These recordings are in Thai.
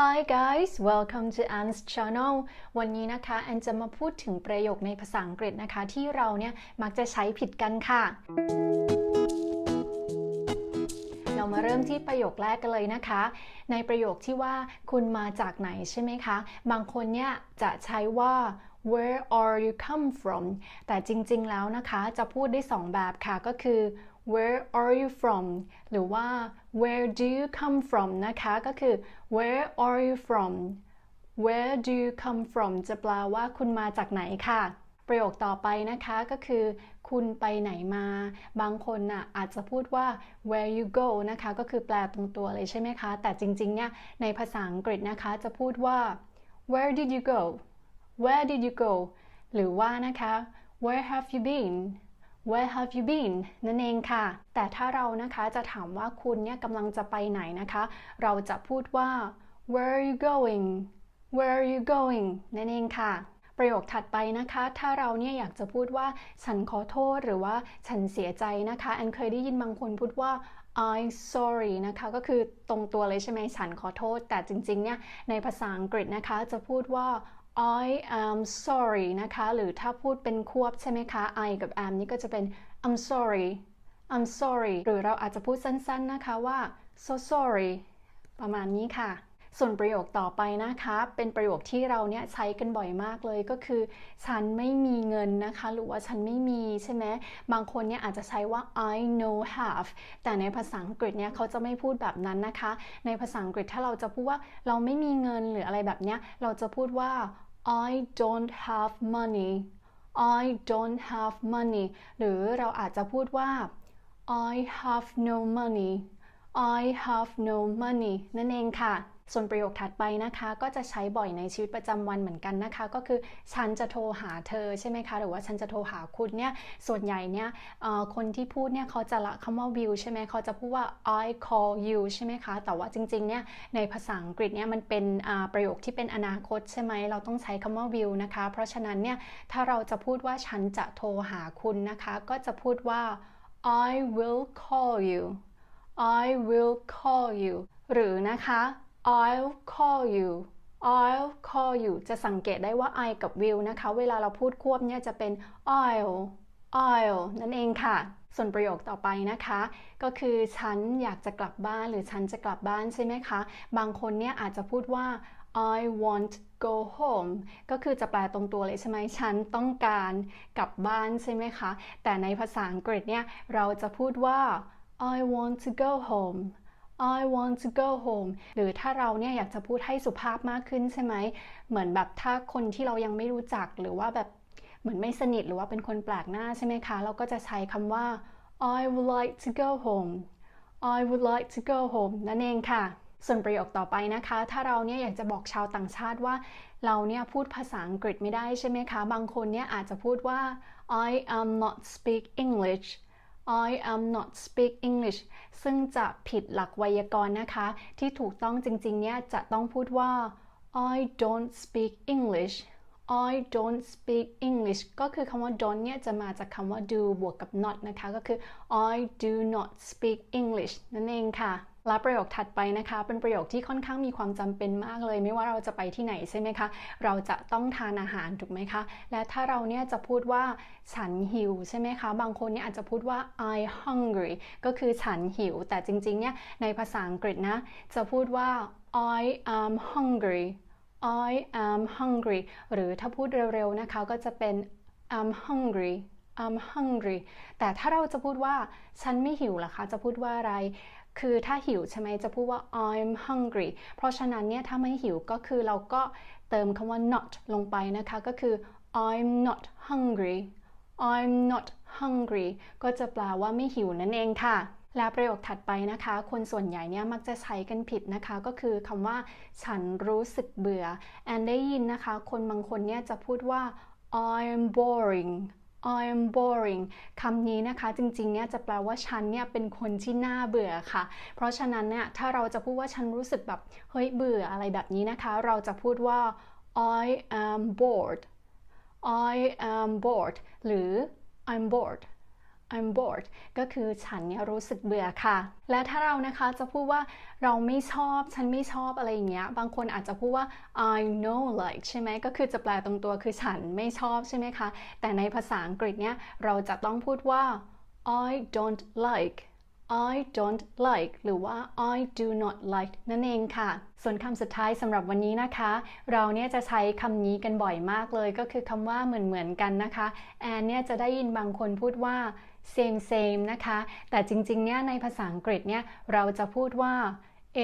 Hi guys welcome to Anne's channel วันนี้นะคะแอนจะมาพูดถึงประโยคในภาษาอังกฤษนะคะ ที่เราเนี่ยมักจะใช้ผิดกันค่ะ เรามาเริ่มที่ประโยคแรกกันเลยนะคะ ในประโยคที่ว่าคุณมาจากไหนใช่ไหมคะ บางคนเนี่ยจะใช้ว่า where are you come from แต่จริงๆแล้วนะคะ จะพูดได้สองแบบค่ะก็คือ where are you from หรือว่า where do you come from นะคะ ก็คือ where are you from where do you come from จะแปลว่าคุณมาจากไหนค่ะ ประโยคต่อไปนะคะก็คือ คุณไปไหนมา บางคนน่ะอาจจะพูดว่า where you go นะคะ ก็คือแปลตรงตัวเลยใช่ไหมคะ แต่จริงๆเนี่ยในภาษาอังกฤษนะคะ จะพูดว่า where did you go where did you go หรือว่านะคะ where have you been where have you been นั่นเองค่ะ แต่ถ้าเรานะคะจะถามว่าคุณเนี่ยกำลังจะไปไหนนะคะ เราจะพูดว่า where are you going where are you going นั่นเองค่ะ ประโยคถัดไปนะคะ ถ้าเราเนี่ยอยากจะพูดว่า ฉันขอโทษหรือว่าฉันเสียใจนะคะแอนเคยได้ยินบางคนพูดว่า I sorry นะคะก็คือตรงตัวเลยใช่ไหมฉันขอโทษ แต่จริงๆเนี่ยในภาษาอังกฤษนะคะจะพูดว่า I am sorry นะคะ หรือถ้าพูดเป็นควบใช่ไหมคะ I กับ am นี่ก็จะเป็น I'm sorry I'm sorry หรือเราอาจจะพูดสั้นๆนะคะว่า so sorry ประมาณนี้ค่ะ ส่วนประโยคต่อไปนะคะ เป็นประโยคที่เราเนี่ยใช้กันบ่อยมากเลยก็คือ ฉันไม่มีเงินนะคะ หรือว่าฉันไม่มีใช่ไหมบางคนเนี่ยอาจจะใช้ว่า I no have แต่ในภาษาอังกฤษเนี่ยเขาจะไม่พูดแบบนั้นนะคะ ในภาษาอังกฤษถ้าเราจะพูดว่าเราไม่มีเงินหรืออะไรแบบเนี้ยเราจะพูดว่า I don't have money I don't have money หรือเราอาจจะพูดว่า I have no money I have no money นั่นเองค่ะ ส่วนประโยคถัดไปนะคะ ก็จะใช้บ่อยในชีวิตประจำวันเหมือนกันนะคะ ก็คือฉันจะโทรหาเธอใช่ไหมคะหรือว่าฉันจะโทรหาคุณเนี่ยส่วนใหญ่เนี่ยคนที่พูดเนี่ยเขาจะละคำว่า will ใช่ไหมเขาจะพูดว่า I call you ใช่ไหมคะ แต่ว่าจริงๆเนี่ยในภาษาอังกฤษเนี่ยมันเป็นประโยคที่เป็นอนาคตใช่ไหมเราต้องใช้คำว่า will นะคะ เพราะฉะนั้นเนี่ยถ้าเราจะพูดว่าฉันจะโทรหาคุณนะคะ ก็จะพูดว่า I will call you I will call you หรือนะคะ I'll call you I'll call you จะสังเกตได้ว่า I กับ will นะคะ เวลาเราพูดควบเนี่ยจะเป็น I'll I'll นั่นเองค่ะ ส่วนประโยคต่อไปนะคะ ก็คือฉันอยากจะกลับบ้านหรือฉันจะกลับบ้านใช่ไหมคะ บางคนเนี่ยอาจจะพูดว่า I want go home ก็คือจะแปลตรงตัวเลยใช่ไหมฉันต้องการกลับบ้านใช่ไหมคะ แต่ในภาษาอังกฤษเนี่ยเราจะพูดว่า I want to go home I want to go home หรือถ้าเราเนี่ยอยากจะพูดให้สุภาพมากขึ้นใช่ไหม เหมือนแบบถ้าคนที่เรายังไม่รู้จักหรือว่าแบบเหมือนไม่สนิทหรือว่าเป็นคนแปลกหน้าใช่ไหมคะ เราก็จะใช้คำว่า I would like to go home I would like to go home นั่นเองค่ะ ส่วนประโยคต่อไปนะคะ ถ้าเราเนี่ยอยากจะบอกชาวต่างชาติว่า เราเนี่ยพูดภาษาอังกฤษไม่ได้ใช่ไหมคะ บางคนเนี่ยอาจจะพูดว่า I am not speak English I am not speak English ซึ่งจะผิดหลักไวยากรณ์นะคะ ที่ถูกต้องจริงๆ เนี่ยจะต้องพูดว่า I don't speak English I don't speak English ก็คือคำว่า don't เนี่ยจะมาจากคำว่า do บวกกับ not นะคะ ก็คือ I do not speak English นั่นเองค่ะ และประโยคถัดไปนะคะ เป็นประโยคที่ค่อนข้างมีความจำเป็นมากเลย ไม่ว่าเราจะไปที่ไหนใช่ไหมคะ เราจะต้องทานอาหารถูกไหมคะ และถ้าเราเนี่ยจะพูดว่าฉันหิวใช่ไหมคะ บางคนเนี่ยอาจจะพูดว่า I hungry ก็คือฉันหิว แต่จริงๆเนี่ยในภาษาอังกฤษนะ จะพูดว่า I am hungry I am hungry หรือถ้าพูดเร็วๆนะคะก็จะเป็น I'm hungry I'm hungry แต่ถ้าเราจะพูดว่า ฉันไม่หิวล่ะคะ จะพูดว่าอะไร คือถ้าหิวใช่ไหมจะพูดว่า I'm hungry เพราะฉะนั้นเนี่ยถ้าไม่หิวก็คือเราก็เติมคำว่า not ลงไปนะคะ ก็คือ I'm not hungry I'm not hungry ก็จะแปลว่าไม่หิวนั่นเองค่ะ และประโยคถัดไปนะคะ คนส่วนใหญ่เนี่ยมักจะใช้กันผิดนะคะ ก็คือคำว่า ฉันรู้สึกเบื่อแอนได้ยินนะคะ คนบางคนเนี่ยจะพูดว่า I'm boring I am boring คำนี้นะคะจริงๆเนี่ยจะแปลว่าฉันเนี่ยเป็นคนที่น่าเบื่อค่ะ เพราะฉะนั้นเนี่ยถ้าเราจะพูดว่าฉันรู้สึกแบบเฮ้ยเบื่ออะไรแบบนี้นะคะ เราจะพูดว่า I am bored I am bored หรือ I'm bored I'm bored ก็คือฉันเนี่ยรู้สึกเบื่อค่ะ และถ้าเรานะคะจะพูดว่าเราไม่ชอบ ฉันไม่ชอบอะไรอย่างเงี้ย บางคนอาจจะพูดว่า I know like ใช่ไหม ก็คือจะแปลตรงตัวคือฉันไม่ชอบใช่ไหมคะ แต่ในภาษาอังกฤษเนี่ยเราจะต้องพูดว่า I don't like I don't like หรือว่า I do not like นั่นเองค่ะ ส่วนคำสุดท้ายสำหรับวันนี้นะคะ เราเนี่ยจะใช้คำนี้กันบ่อยมากเลย ก็คือคำว่าเหมือนเหมือนๆกันนะคะแอนเนี่ยจะได้ยินบางคนพูดว่า same same นะคะ แต่จริงๆเนี่ยในภาษาอังกฤษเนี่ยเราจะพูดว่า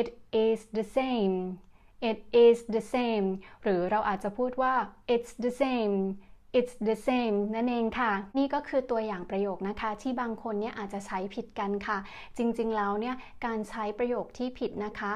it is the same it is the same หรือเราอาจจะพูดว่า it's the same it's the same นั่นเองค่ะ นี่ก็คือตัวอย่างประโยคนะคะ ที่บางคนเนี่ยอาจจะใช้ผิดกันค่ะ จริงๆแล้วเนี่ยการใช้ประโยคที่ผิดนะคะ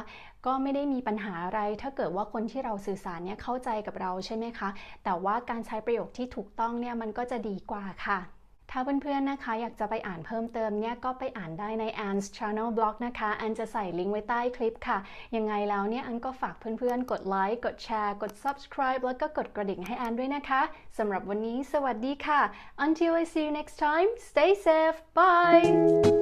ก็ไม่ได้มีปัญหาอะไร ถ้าเกิดว่าคนที่เราสื่อสารเนี่ยเข้าใจกับเราใช่ไหมคะ แต่ว่าการใช้ประโยคที่ถูกต้องเนี่ยมันก็จะดีกว่าค่ะ ถ้าเพื่อนๆนะคะ อยากจะไปอ่านเพิ่มเติมเนี่ยก็ไปอ่านได้ใน Anne's Channel Blog นะคะ อันจะใส่ลิงก์ไว้ใต้คลิปค่ะ ยังไงแล้วเนี่ยอันก็ฝากเพื่อนๆ กดไลค์ กดแชร์ กด subscribe แล้วก็กดกระดิ่งให้อันด้วยนะคะ สำหรับวันนี้สวัสดีค่ะ Until I see you next time stay safe bye